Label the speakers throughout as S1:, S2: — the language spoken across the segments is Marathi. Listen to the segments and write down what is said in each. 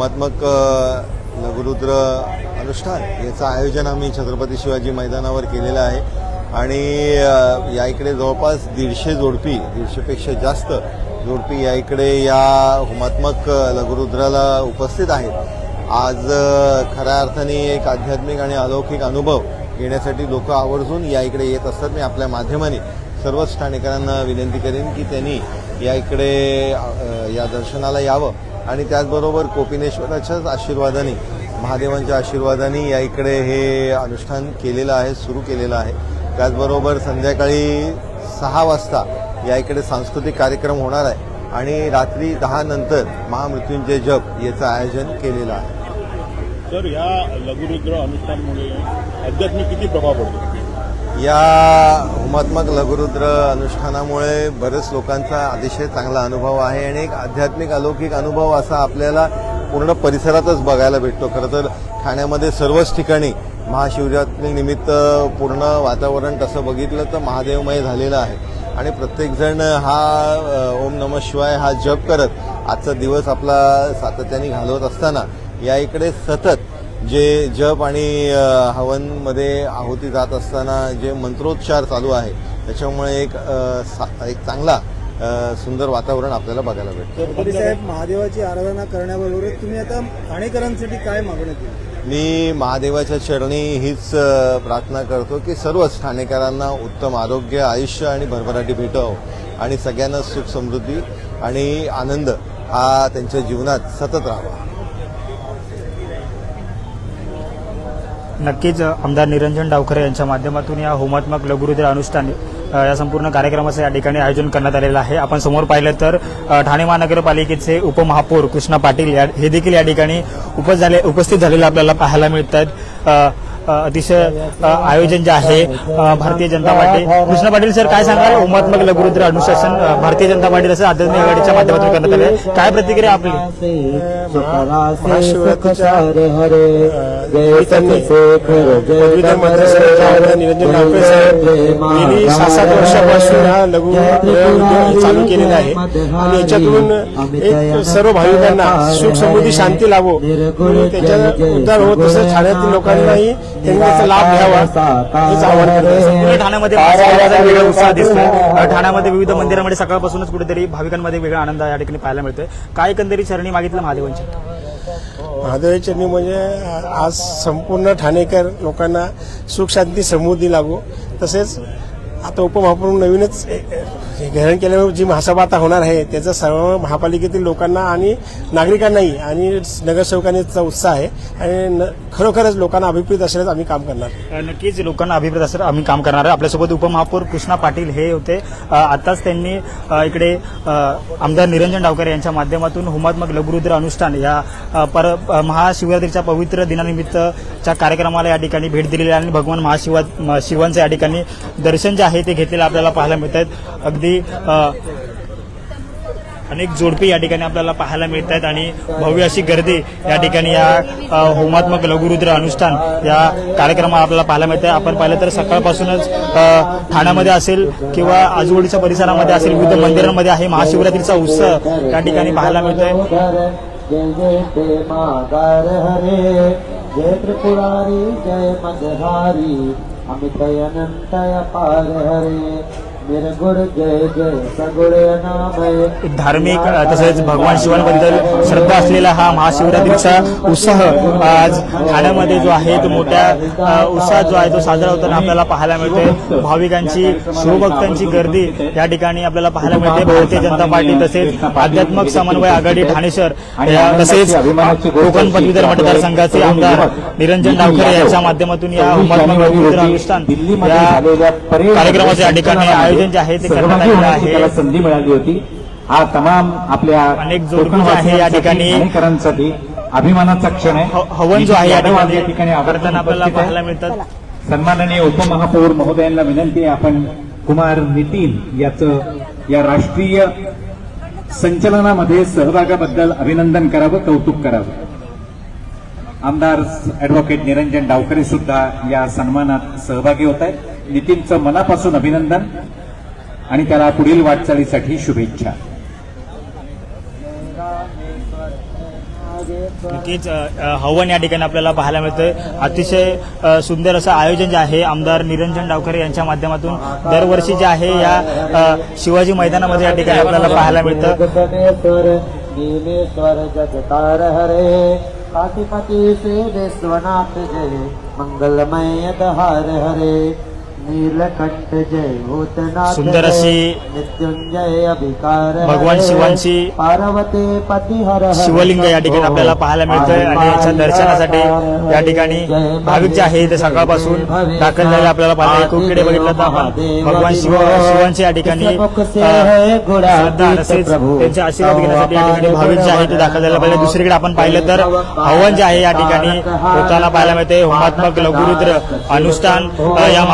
S1: हुमात्मक लघुरुद्र अनुष्ठान याचं आयोजन आम्ही छत्रपती शिवाजी मैदानावर केलेलं आहे. आणि या इकडे जवळपास दीडशे जोडपी दीडशेपेक्षा जास्त जोडपी या इकडे या हुमात्मक लघुरुद्राला उपस्थित आहेत. आज खऱ्या अर्थाने एक आध्यात्मिक आणि अलौकिक अनुभव घेण्यासाठी लोक आवर्जून या इकडे येत असतात. मी आपल्या माध्यमाने सर्वच ठाणेकरांना विनंती करेन की त्यांनी या इकडे या दर्शनाला यावं. आणि त्याचबरोबर कोपिनेश्वराच्याच आशीर्वादाने महादेवांच्या आशीर्वादाने या इकडे हे अनुष्ठान केलेलं आहे सुरू केलेलं आहे. त्याचबरोबर संध्याकाळी सहा वाजता या इकडे सांस्कृतिक कार्यक्रम होणार आहे आणि रात्री दहा नंतर महामृत्युंजय जप याचं आयोजन केलेलं आहे.
S2: तर या लघुरुद्र अनुष्ठानमुळे अध्यात्मिक किती प्रभाव पडतो?
S1: या हुमात्मक लघुरुद्र अनुष्ठानामुळे बरेच लोकांचा अतिशय चांगला अनुभव आहे आणि एक आध्यात्मिक अलौकिक अनुभव असा आपल्याला पूर्ण परिसरातच बघायला भेटतो. खरं तर ठाण्यामध्ये सर्वच ठिकाणी महाशिवरात्री निमित्त पूर्ण वातावरण तसं बघितलं तर महादेवमय झालेलं आहे. आणि प्रत्येकजण हा ओम नम शिवाय हा जप करत आजचा दिवस आपला सातत्याने घालवत असताना या इकडे सतत जे जप आणि हवनमध्ये आहुती जात असताना जे मंत्रोच्चार चालू आहे त्याच्यामुळे एक एक चांगला सुंदर वातावरण आपल्याला बघायला भेटतं.
S3: साहेब महादेवाची आराधना करण्याबरोबरच तुम्ही आता ठाणेकरांसाठी काय मागणी केली
S1: मी महादेवाच्या चरणी हीच प्रार्थना करतो की सर्वच ठाणेकरांना उत्तम आरोग्य आयुष्य आणि भरभराटी भेटावं आणि सगळ्यांना सुख समृद्धी आणि आनंद हा त्यांच्या जीवनात सतत राहावा.
S4: नक्कीच आमदार निरंजन डावखरे यांच्या माध्यमातून या होमात्मक लघुरुद्र अनुष्ठान या संपूर्ण कार्यक्रमाचं या ठिकाणी आयोजन करण्यात आलेलं आहे. आपण समोर पाहिलं तर ठाणे महानगरपालिकेचे उपमहापौर कृष्णा पाटील या- हे देखील या ठिकाणी उपस्थित झाले उपस्थित झालेले आपल्याला पाहायला मिळत आहेत अतिशय आयोजन जे आहे भारतीय जनता पार्टी कृष्ण पाटील सर काय सांगाल होमात्मक लघुरुद्र अनुशासन भारतीय जनता पार्टी असं आध्यात्मिक आघाडीच्या माध्यमातून करण्यात आले काय प्रतिक्रिया आपली
S2: निरंजन साहेब गेली सात सात वर्षापासून हा लघु चालू केलेला आहे आणि याच्यातून एक सर्व भाविकांना सुख समृद्धी शांती लाभो म्हणून त्याच्या उद्धार होत तसंच ठाण्यातील लोकांनाही त्यांनी त्याचा लाभ घ्यावा. हेच आवाहन करतो
S4: संपूर्ण ठाण्यामध्ये महाशिवरात्रीचा वेगळा उत्साह दिसतोय. ठाण्यामध्ये विविध मंदिरामध्ये सकाळपासूनच कुठेतरी भाविकांमध्ये वेगळा आनंद या ठिकाणी पाहायला मिळतोय. काय एकंदरीत चरणी मागितलं महादेवांची?
S2: महादेव चरणी म्हणजे आज संपूर्ण ठाणेकर लोकांना सुख शांती समृद्धी लागो. तसेच आता उपमहापौर नवीनच हे ग्रहण केल्यामुळे जी महासभा आता होणार आहे त्याचा सर्व महापालिकेतील लोकांना आणि नागरिकांनाही आणि नगरसेवकांचा उत्साह आहे. आणि खरोखरच लोकांना अभिप्रेत असल्यास आम्ही काम करणार.
S4: नक्कीच लोकांना अभिप्रेत असं आम्ही काम करणार आहे. आपल्यासोबत उपमहापौर कृष्णा पाटील हे होते. आताच त्यांनी इकडे आमदार निरंजन डावकर यांच्या माध्यमातून हुमात्मक लघुरुद्र अनुष्ठान या पर महाशिवरात्रीच्या पवित्र दिनानिमित्तच्या कार्यक्रमाला या ठिकाणी भेट दिलेली आहे. आणि भगवान महाशिवा शिवांचं या ठिकाणी दर्शन जे आहे ते घेतलेलं आपल्याला पाहायला मिळत आहेत अगदी अ, अनेक जोडपे या ठिकाणी आपल्याला पाहायला मिळत आहेत आणि भव्य अशी गर्दी या ठिकाणी या होमात्मक लघुरुद्र अनुष्ठान या कार्यक्रमात आपल्याला पाहायला मिळत आहे आपण पाहिलं तर सकाळपासूनच ठाण्यामध्ये असेल किंवा आजूबाजूच्या परिसरामध्ये असेल विविध मंदिरांमध्ये आहे. महाशिवरात्रीचा उत्सव या ठिकाणी पाहायला
S5: मिळत
S4: आहे धार्मिक तसेच भगवान शिवांबद्दल श्रद्धा असलेला हा महाशिवरात्रीचा उत्साह आज ठाण्यामध्ये जो आहे तो मोठ्या उत्साहात जो आहे तो साजरा होताना आपल्याला पाहायला मिळते भाविकांची शिवभक्तांची गर्दी या ठिकाणी आपल्याला पाहायला मिळते. भारतीय जनता पार्टी तसेच आध्यात्मिक समन्वय आघाडी ठाणे शहर या- तसेच कोकण पदवीधर मतदारसंघाचे आमदार निरंजन डावखरे यांच्या माध्यमातून या अनुष्ठान या कार्यक्रमाचे या ठिकाणी आयोजन जे आहे ते करण्यात आलेलं आहे.
S6: त्याला संधी मिळाली होती. हा तमाम आपल्या
S4: अनेक जोडपी जे आहे या ठिकाणी
S6: अभिमानाचा क्षण आहे.
S4: हवन जो आहे या ठिकाणी आपल्याला. पाहायला मिळतात.
S6: सन्माननीय उपमहापौर महोदयांना विनंती आहे आपण कुमार नितीन याचं या राष्ट्रीय संचलनामध्ये सहभागाबद्दल अभिनंदन करावं कौतुक करावं. आमदार ऍडव्होकेट निरंजन डावकरे सुद्धा या सन्मानात सहभागी होत आहेत. नितीनचं मनापासून अभिनंदन. आणि त्याला पुढील वाटचालीसाठी शुभेच्छा.
S4: नक्कीच हवन या ठिकाणी आपल्याला पाहायला मिळतंय. अतिशय सुंदर असं आयोजन जे आहे आमदार निरंजन डावखरे यांच्या माध्यमातून दरवर्षी जे आहे या शिवाजी मैदानामध्ये या ठिकाणी आपल्याला पाहायला मिळतं.
S5: विश्वनाथ जय मंगलमय दहार हरे.
S4: सुंदर अशी भगवान शिवांची
S5: पार्वती पती हर हर
S4: शिवलिंग या ठिकाणी आपल्याला पाहायला मिळतंय आणि याच्या दर्शनासाठी या ठिकाणी भाविक जे आहे ते सकाळपासून दाखल झालेले आपल्याला पाहायला कुकडे बघितलं तर आपण भगवान शिव शिवांचे या ठिकाणी श्रद्धा तसेच त्यांचे आशीर्वाद घेण्यासाठी या ठिकाणी भाविक जे आहे ते दाखल झाले पाहिजे दुसरीकडे आपण पाहिलं तर हवन जे आहे या ठिकाणी होताना पाहायला मिळते होमात्मक लघुरुद्र अनुष्ठान या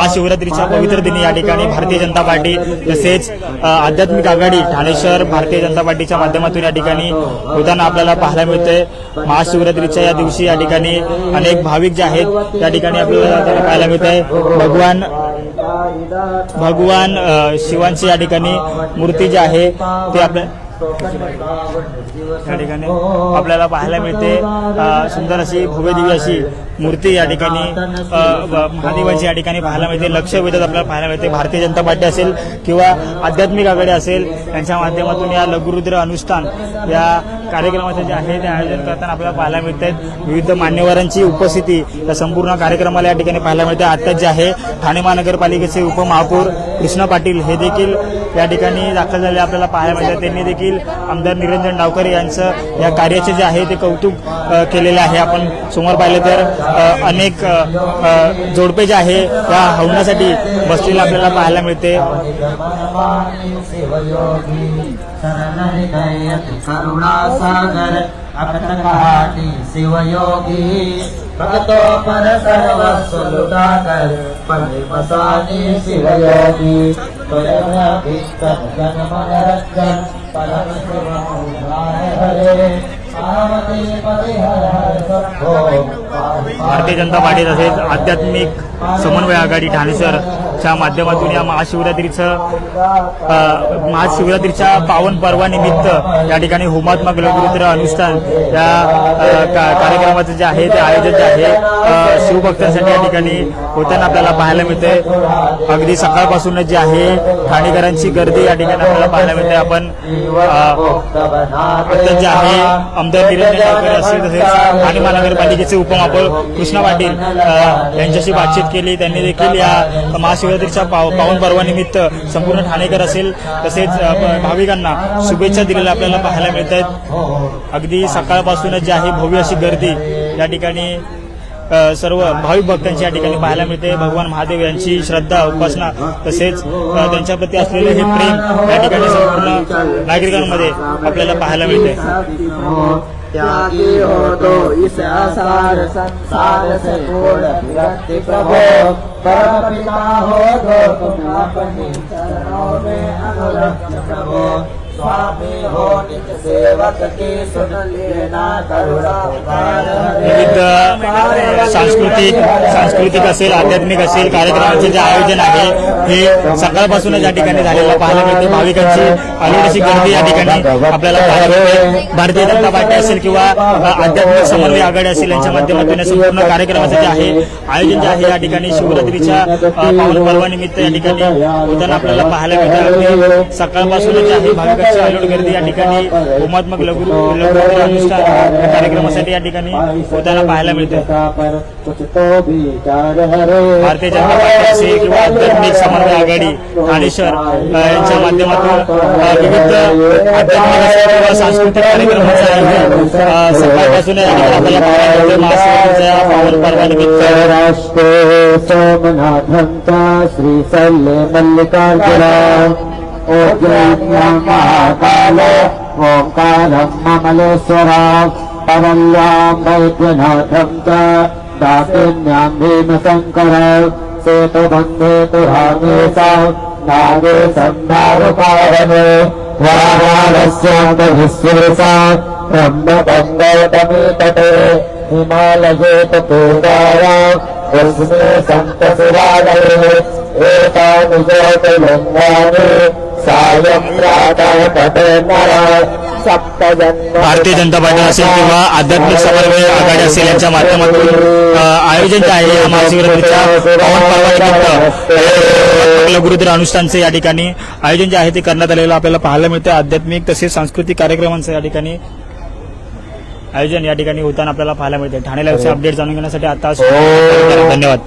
S4: महाशिवरात्रीच्या पवित्र दिनी या ठिकाणी भारतीय जनता पार्टी तसेच आध्यात्मिक आघाडी ठाणे शहर भारतीय जनता पार्टीच्या माध्यमातून या ठिकाणी होताना आपल्याला पाहायला मिळते महाशिवरात्रीच्या या दिवशी या ठिकाणी अनेक भाविक जे आहेत त्या ठिकाणी आपल्याला पाहायला मिळत आहे भगवान भगवान शिवांची या ठिकाणी मूर्ती जी आहे ते आपल्या या ठिकाणी आपल्याला पाहायला मिळते सुंदर अशी भव्य दिव्य अशी मूर्ती या ठिकाणी महादेवाची या ठिकाणी पाहायला मिळते. लक्ष वेधत आपल्याला पाहायला मिळते. भारतीय जनता पार्टी असेल किंवा आध्यात्मिक आघाडी असेल यांच्या माध्यमातून या लघुरुद्र अनुष्ठान या कार्यक्रमाचे जे आहे ते आयोजन करताना आपल्याला पाहायला मिळत आहेत विविध मान्यवरांची उपस्थिती या संपूर्ण कार्यक्रमाला या ठिकाणी पाहायला मिळते आताच जे आहे ठाणे महानगरपालिकेचे उपमहापौर कृष्णा पाटील हे देखील या ठिकाणी दाखल झाले. आपल्याला पाहायला मिळतात त्यांनी देखील आमदार निरंजन डावकर यांचं या कार्याचे जे आहे ते कौतुक केलेलं केलेले आहे. आपण समोर पाहिलं तर अनेक जोडपे जे आहे त्या हवण्यासाठी बसलेलं आपल्याला पाहायला मिळते.
S5: करुणा सागर अकट शिवयोगी परम हरे
S4: भारतीय जनता पार्टी तसेच आध्यात्मिक समन्वय आघाडी च्या माध्यमातून या महाशिवरात्रीचं महाशिवरात्रीच्या पावन पर्वानिमित्त या ठिकाणी होमात्मक लघुरुद्र अनुष्ठान या कार्यक्रमाचं जे आहे ते आयोजन जे आहे शिवभक्तांसाठी या ठिकाणी होताना आपल्याला पाहायला मिळते अगदी सकाळपासूनच जे आहे ठाणेकरांची गर्दी या ठिकाणी आपल्याला पाहायला मिळते आपण जे आहे आमदार निरंजन डावकर असतील तसेच ठाणे महानगरपालिकेचे उपमहापौर कृष्णा पाटील यांच्याशी बातचीत केली. त्यांनी देखील या शिवरात्रीच्या पाव पावन पर्वानिमित्त संपूर्ण ठाणेकर असेल तसेच भाविकांना शुभेच्छा दिलेल्या आपल्याला पाहायला मिळत आहेत अगदी सकाळपासूनच जी आहे भव्य अशी गर्दी या ठिकाणी सर्व भाविक भक्तांची या ठिकाणी पाहायला मिळते. भगवान महादेव यांची श्रद्धा उपासना तसेच त्यांच्याप्रती असलेले हे प्रेम या ठिकाणी संपूर्ण नागरिकांमध्ये आपल्याला पाहायला मिळते
S5: त्यागी होतो तो इस संसार से छोड़ विरक्ति प्रभो। परम पिता हो दो तुम अपने चरणों में अनुरक्त प्रभो। स्वामी हो निज सेवक की सुन लेना करुणा
S4: विविध सांस्कृतिक सांस्कृतिक असेल आध्यात्मिक असेल कार्यक्रमाचे जे आयोजन आहे हे सकाळपासूनच या ठिकाणी झालेलं पाहायला मिळते. भाविकांची अशी गर्दी या ठिकाणी आपल्याला पाहायला मिळते. भारतीय जनता पार्टी असेल किंवा आध्यात्मिक समन्वय आघाडी असेल यांच्या माध्यमातून या संपूर्ण कार्यक्रमाचं जे आहे आयोजन जे आहे या ठिकाणी शिवरात्रीच्या पावन पर्वानिमित्त या ठिकाणी होताना आपल्याला पाहायला मिळतं. सकाळपासूनच जे आहे भाविकांची अलोट गर्दी या ठिकाणी होमात्मक लघु लघु अनुष्ठान या कार्यक्रमासाठी या ठिकाणी होताना पाहायला मिळते भारतीय जनता पार्टी असेल किंवा आध्यात्मिक समन्वय आघाडी ठाणे शहर यांच्या माध्यमातून विविध आध्यात्मिक किंवा सांस्कृतिक कार्यक्रमाचं आयोजन सकाळपासून या ठिकाणी आपल्याला पाहायला मिळते महाशिवरात्रीच्या पावन पर्वानिमित्त
S5: राष्ट्रे सोमनाथं मल्लिकार्जुना ओज्जयिन्यां महाकाल ओङ्कारं ममलेश्वर परल्यां वैद्यनाथं च दाकिन्यां भीमशङ्कर सेतुबन्धे तुहामेशा नागे सन्धारुपावने वाराणस्यान्तविश्वेशा ब्रह्मगङ्गौतमी तटे हिमालये तपोदारा उस्मे सन्तसुरालये एतानि ज्योतिलिङ्गानि सायं प्रातः
S4: भारतीय जनता पार्टी असेल किंवा आध्यात्मिक समन्वय आघाडी असेल यांच्या माध्यमातून आयोजन जे आहे या महाशिवरात्रीच्या लघुरुद्र अनुष्ठानचे या ठिकाणी आयोजन जे आहे ते करण्यात आलेलं आपल्याला पाहायला मिळतं आध्यात्मिक तसेच सांस्कृतिक कार्यक्रमांचं या ठिकाणी आयोजन या ठिकाणी होताना आपल्याला पाहायला मिळते ठाणे लाईव्हचे अपडेट जाणून घेण्यासाठी आता धन्यवाद.